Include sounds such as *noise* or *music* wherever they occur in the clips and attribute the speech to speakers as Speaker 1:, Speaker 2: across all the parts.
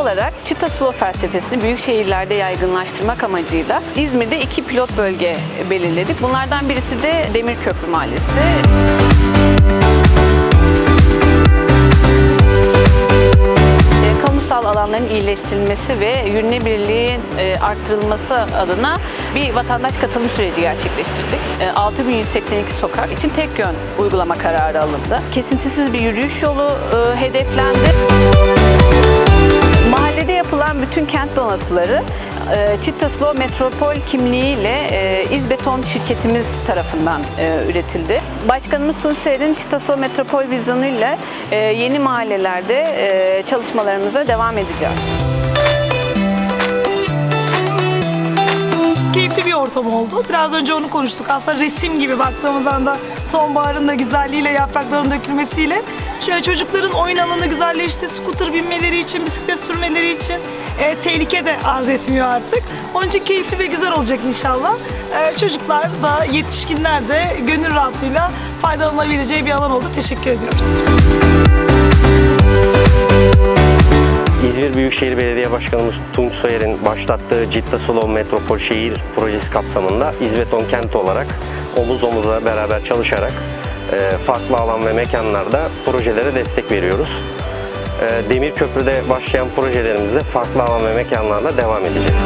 Speaker 1: olarak Çita Slow felsefesini büyük şehirlerde yaygınlaştırmak amacıyla İzmir'de iki pilot bölge belirledik. Bunlardan birisi de Demirköprü Mahallesi. E, kamusal alanların iyileştirilmesi ve yürünebilirliğin e, arttırılması adına bir vatandaş katılım süreci gerçekleştirdik. E, 6182 sokak için tek yön uygulama kararı alındı. Kesintisiz bir yürüyüş yolu e, hedeflendi. Bütün kent donatıları e, Çitta Slow Metropol kimliğiyle e, İzbeton şirketimiz tarafından e, üretildi. Başkanımız Tunser'in Çitta Slow Metropol vizyonuyla yeni mahallelerde çalışmalarımıza devam edeceğiz.
Speaker 2: keyifli bir ortam oldu. Biraz önce onu konuştuk. Aslında resim gibi baktığımız anda sonbaharın da güzelliğiyle, yaprakların dökülmesiyle şöyle çocukların oyun alanı güzelleşti. Scooter binmeleri için, bisiklet sürmeleri için e, tehlike de arz etmiyor artık. Onun için keyifli ve güzel olacak inşallah. E, çocuklar da yetişkinler de gönül rahatlığıyla faydalanabileceği bir alan oldu. Teşekkür ediyoruz.
Speaker 3: İzmir Büyükşehir Belediye Başkanımız Tunç Soyer'in başlattığı Citta Slow Metropol Şehir Projesi kapsamında İzbeton Kent olarak omuz omuza beraber çalışarak farklı alan ve mekanlarda projelere destek veriyoruz. E, Demir Köprü'de başlayan projelerimizde farklı alan ve mekanlarda devam edeceğiz.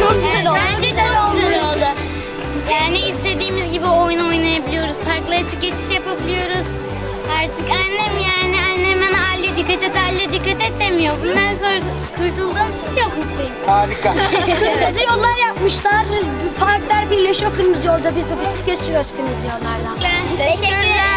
Speaker 4: Çok güzel oldu. Bence güzel oldu. Yani istediğimiz gibi oyun oynayabiliyoruz. Parklara açık geçiş yapabiliyoruz. Artık annem yani annem bana Ali dikkat et Ali dikkat et demiyor. Bundan sonra kurtulduğum için çok mutluyum.
Speaker 5: Kırmızı *laughs* yollar yapmışlar. Parklar birleşiyor kırmızı yolda. Biz de bisiklet sürüyoruz kırmızı yollardan.
Speaker 4: Teşekkür